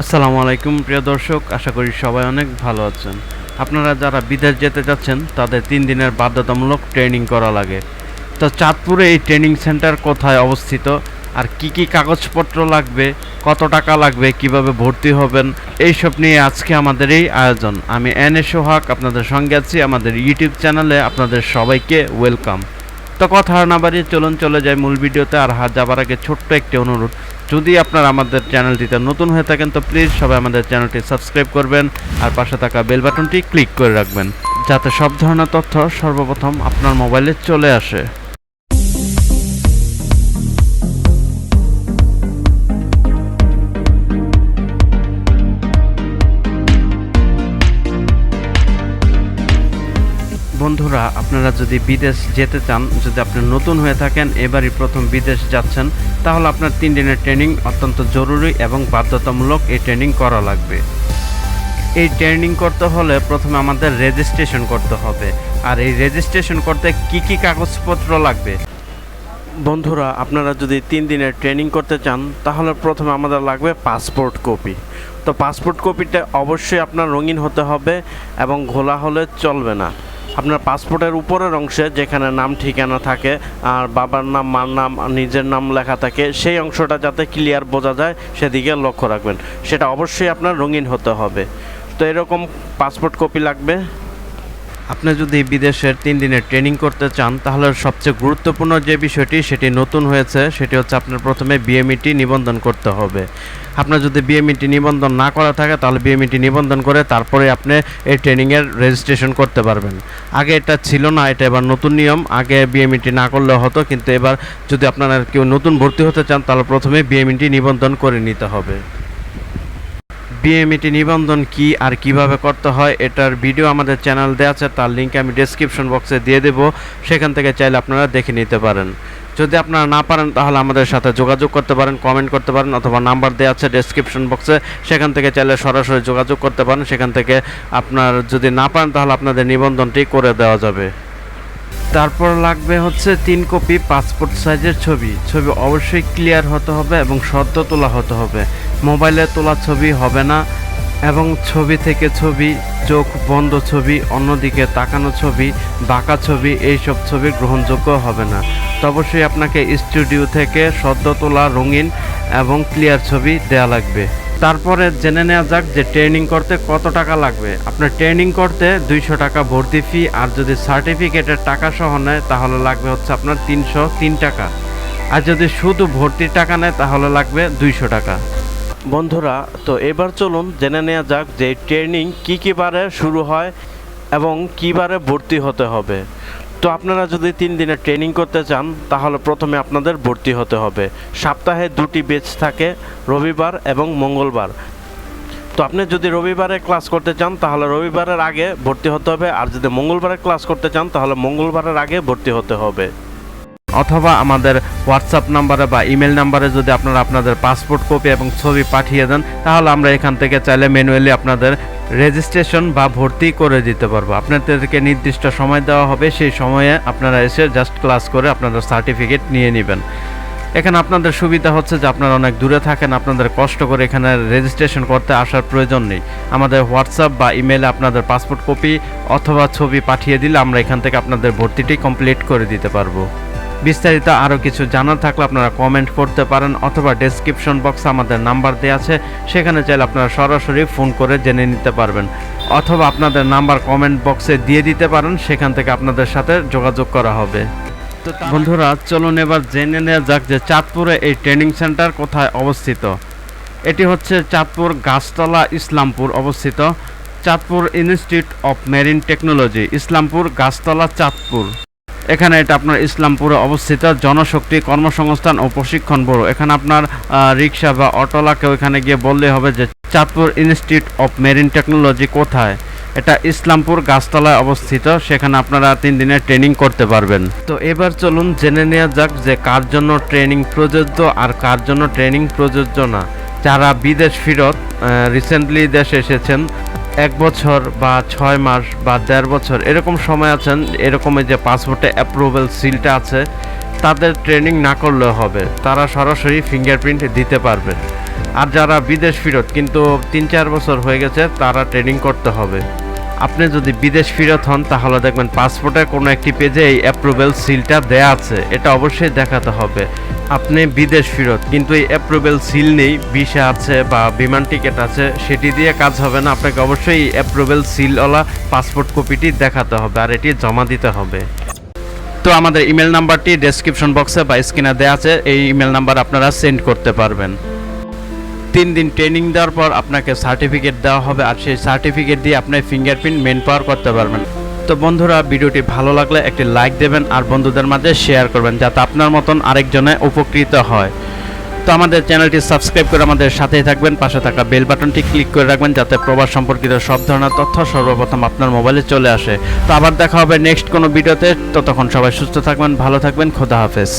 আসসালামু আলাইকুম, প্রিয় দর্শক, আশা করি সবাই অনেক ভালো আছেন। আপনারা যারা বিদেশ যেতে যাচ্ছেন, তাদের তিন দিনের বাধ্যতামূলক ট্রেনিং করা লাগে। তো চাঁদপুরে এই ট্রেনিং সেন্টার কোথায় অবস্থিত? আর কি কি কাগজপত্র লাগবে? কত টাকা লাগবে? কীভাবে ভর্তি হবেন? এইসব নিয়ে আজকে আমাদের এই আয়োজন। আমি এন এ সোহাগ, আপনাদের সঙ্গে আছি। আমাদের ইউটিউব চ্যানেলে আপনাদের সবাইকে ওয়েলকাম। তো কথা না বাড়িয়ে চলুন, চলে যাই মূল ভিডিওতে আর হাত যাবার আগে ছোট্ট একটি অনুরোধ। যদি আপনারা আমাদের চ্যানেলটিতে নতুন হয়ে থাকেন, তো প্লিজ সবাই আমাদের চ্যানেলটি সাবস্ক্রাইব করবেন আর পাশে থাকা বেল বাটনটি ক্লিক করে রাখবেন, যাতে সব ধরনের তথ্য সর্বপ্রথম আপনার মোবাইলে চলে আসে। বন্ধুরা, আপনারা যদি বিদেশ যেতে চান, যদি আপনি নতুন হয়ে থাকেন, এবারই প্রথম বিদেশ যাচ্ছেন, তাহলে আপনার তিন দিনের ট্রেনিং অত্যন্ত জরুরি এবং বাধ্যতামূলক এই ট্রেনিং করা লাগবে। এই ট্রেনিং করতে হলে প্রথমে আমাদের রেজিস্ট্রেশন করতে হবে। আর এই রেজিস্ট্রেশন করতে কি কি কাগজপত্র লাগবে? বন্ধুরা, আপনারা যদি তিন দিনের ট্রেনিং করতে চান, তাহলে প্রথমে আমাদের লাগবে পাসপোর্ট কপি তো পাসপোর্ট কপিটা অবশ্যই আপনার রঙিন হতে হবে এবং ঘোলা হলে চলবে না। আপনার পাসপোর্টের উপরের অংশে যেখানে নাম, ঠিকানা থাকে আর বাবার নাম, মার নাম নিজের নাম লেখা থাকে, সেই অংশটা যাতে ক্লিয়ার বোঝা যায়, সেদিকে লক্ষ্য রাখবেন। সেটা অবশ্যই আপনার রঙিন হতে হবে। তো এরকম পাসপোর্ট কপি লাগবে। আপনি যদি বিদেশের তিন দিনের ট্রেনিং করতে চান, তাহলে সবচেয়ে গুরুত্বপূর্ণ যে বিষয়টি, সেটি নতুন হয়েছে, সেটি হচ্ছে আপনার প্রথমে বিএমইটি নিবন্ধন করতে হবে। আপনার যদি বিএমইটি নিবন্ধন না করা থাকে, তাহলে বিএমইটি নিবন্ধন করে তারপরে আপনি এই ট্রেনিংয়ের রেজিস্ট্রেশন করতে পারবেন। আগে এটা ছিল না, এটা এবার নতুন নিয়ম। আগে বিএমইটি না করলে হতো, কিন্তু এবার যদি আপনারা কেউ নতুন ভর্তি হতে চান, তাহলে প্রথমে বিএমইটি নিবন্ধন করে নিতে হবে। বিএমইটি নিবন্ধন কি আর কীভাবে করতে হয় এটার ভিডিও আমাদের চ্যানেল দেওয়া আছে, তার লিঙ্ক আমি ডেসক্রিপশন বক্সে দিয়ে দেব। সেখান থেকে চাইলে আপনারা দেখে নিতে পারেন। যদি আপনারা না পারেন, তাহলে আমাদের সাথে যোগাযোগ করতে পারেন কমেন্ট করতে পারেন, অথবা নাম্বার দেওয়া আছে ডেসক্রিপশন বক্সে সেখান থেকে চাইলে সরাসরি যোগাযোগ করতে পারেন। সেখান থেকে আপনার যদি না পারেন, তাহলে আপনাদের নিবন্ধনটি করে দেওয়া যাবে। তারপর লাগবে হচ্ছে তিন কপি পাসপোর্ট সাইজের ছবি। ছবি অবশ্যই ক্লিয়ার হতে হবে এবং সদ্য তোলা হতে হবে। মোবাইলে তোলা ছবি হবে না এবং ছবি থেকে ছবি, চোখ বন্ধ ছবি, অন্যদিকে তাকানো ছবি, বাঁকা ছবি, এইসব ছবি গ্রহণযোগ্য হবে না। তো অবশ্যই আপনাকে স্টুডিও থেকে সদ্য তোলা রঙিন এবং ক্লিয়ার ছবি দেয়া লাগবে। তারপরে জেনে নেওয়া যাক যে ট্রেনিং করতে কত টাকা লাগবে। আপনার ট্রেনিং করতে দুইশো টাকা ভর্তি ফি আর যদি সার্টিফিকেটের টাকা সহ নেয়, তাহলে লাগবে হচ্ছে আপনার তিনশো তিন টাকা। আর যদি শুধু ভর্তির টাকা নেয়, তাহলে লাগবে দুইশো টাকা। বন্ধুরা, তো এবার চলুন জেনে নেওয়া যাক যে ট্রেনিং কী কী বারে শুরু হয় এবং কী বারে ভর্তি হতে হবে। তো আপনারা যদি তিন দিনের ট্রেনিং করতে চান, তাহলে প্রথমে আপনাদের ভর্তি হতে হবে। সপ্তাহে দুটি বেচ থাকে, রবিবার এবং মঙ্গলবার। তো আপনি যদি রবিবারে ক্লাস করতে চান, তাহলে রবিবারের আগে ভর্তি হতে হবে, আর যদি মঙ্গলবারে ক্লাস করতে চান, তাহলে মঙ্গলবারের আগে ভর্তি হতে হবে। অথবা আমাদের হোয়াটসঅ্যাপ নাম্বারে বা ইমেল নাম্বারে যদি আপনারা আপনাদের পাসপোর্ট কপি এবং ছবি পাঠিয়ে দেন, তাহলে আমরা এখান থেকে চাইলে ম্যানুয়ালি আপনাদের রেজিস্ট্রেশন বা ভর্তি করে দিতে পারব। আপনাদেরকে নির্দিষ্ট সময় দেওয়া হবে, সেই সময়ে আপনারা এসে জাস্ট ক্লাস করে আপনাদের সার্টিফিকেট নিয়ে নেবেন। এখানে আপনাদের সুবিধা হচ্ছে যে আপনারা অনেক দূরে থাকেন, আপনাদের কষ্ট করে এখানে রেজিস্ট্রেশন করতে আসার প্রয়োজন নেই। আমাদের হোয়াটসঅ্যাপ বা ইমেলে আপনাদের পাসপোর্ট কপি অথবা ছবি পাঠিয়ে দিলে আমরা এখান থেকে আপনাদের ভর্তিটি কমপ্লিট করে দিতে পারব। বিস্তারিত আরও কিছু জানার থাকলে আপনারা কমেন্ট করতে পারেন অথবা ডেসক্রিপশন বক্সে আমাদের নাম্বার দেওয়া আছে, সেখানে চাইলে আপনারা সরাসরি ফোন করে জেনে নিতে পারবেন। অথবা আপনাদের নাম্বার কমেন্ট বক্সে দিয়ে দিতে পারেন, সেখান থেকে আপনাদের সাথে যোগাযোগ করা হবে। তো বন্ধুরা, চলুন এবার জেনে নেওয়া যাক যে চাঁদপুরে এই ট্রেনিং সেন্টার কোথায় অবস্থিত। এটি হচ্ছে চাঁদপুর গাছতলা ইসলামপুর অবস্থিত Chandpur institute of marine technology Islampur Gachhtala, Chandpur. এখানে এটা আপনার ইসলামপুরে অবস্থিত জনশক্তি কর্মসংস্থান ও প্রশিক্ষণ ব্যুরো। এখানে আপনার রিক্সা বা অটোলাকে ওইখানে গিয়ে বললে হবে যে Chandpur institute of marine technology কোথায়? এটা ইসলামপুর গাছতলায় অবস্থিত, সেখানে আপনারা তিন দিনের ট্রেনিং করতে পারবেন। তো এবার চলুন জেনে নেওয়া যাক যে কার জন্য ট্রেনিং প্রযোজ্য আর কার জন্য ট্রেনিং প্রযোজ্য না। যারা বিদেশ ফিরত রিসেন্টলি দেশে এসেছেন এক বছর বা ছয় মাস বা দেড় বছর এরকম সময় আছেন এরকমই যে পাসপোর্টে অ্যাপ্রুভেল সিলটা আছে, তাদের ট্রেনিং না করলেও হবে, তারা সরাসরি ফিঙ্গারপ্রিন্ট দিতে পারবে। আর যারা বিদেশ ফিরত, কিন্তু তিন চার বছর হয়ে গেছে, তারা ট্রেনিং করতে হবে। আপনি যদি বিদেশ ফেরত হন, তাহলে দেখবেন পাসপোর্টের কোনো একটি পেজে এই অ্যাপ্রুভেল সিলটা দেয়া আছে। এটা অবশ্যই দেখাতে হবে। আপনি বিদেশ ফেরত, কিন্তু এই অ্যাপ্রুভেল সিল নেই ভিসা আছে বা বিমান টিকিট আছে, সেটি দিয়ে কাজ হবে না। আপনাকে অবশ্যই এই অ্যাপ্রুভেল সিলওয়ালা পাসপোর্ট কপিটি দেখাতে হবে আর এটি জমা দিতে হবে। তো আমাদের ইমেল নাম্বারটি ডেসক্রিপশন বক্সে বা স্ক্রিনে দেওয়া আছে। এই ইমেল নাম্বার আপনারা সেন্ড করতে পারবেন। তিন দিন ট্রেনিং দেওয়ার পর আপনাকে সার্টিফিকেট দেওয়া হবে আর সেই সার্টিফিকেট দিয়ে আপনি ফিঙ্গারপ্রিন্ট মেন পাওয়ার করতে পারবেন। তো বন্ধুরা, ভিডিওটি ভালো লাগলে একটি লাইক দেবেন আর বন্ধুদের মাঝে শেয়ার করবেন যাতে আপনার মতন আরেকজনে উপকৃত হয়। তো আমাদের চ্যানেলটি সাবস্ক্রাইব করে আমাদের সাথেই থাকবেন, পাশে থাকা বেল বাটনটি ক্লিক করে রাখবেন যাতে প্রবাস সম্পর্কিত সব ধরনের তথ্য সর্বপ্রথম আপনার মোবাইলে চলে আসে। তো আবার দেখা হবে নেক্সট কোনো ভিডিওতে, ততক্ষণ সবাই সুস্থ থাকবেন, ভালো থাকবেন, খোদা হাফেজ।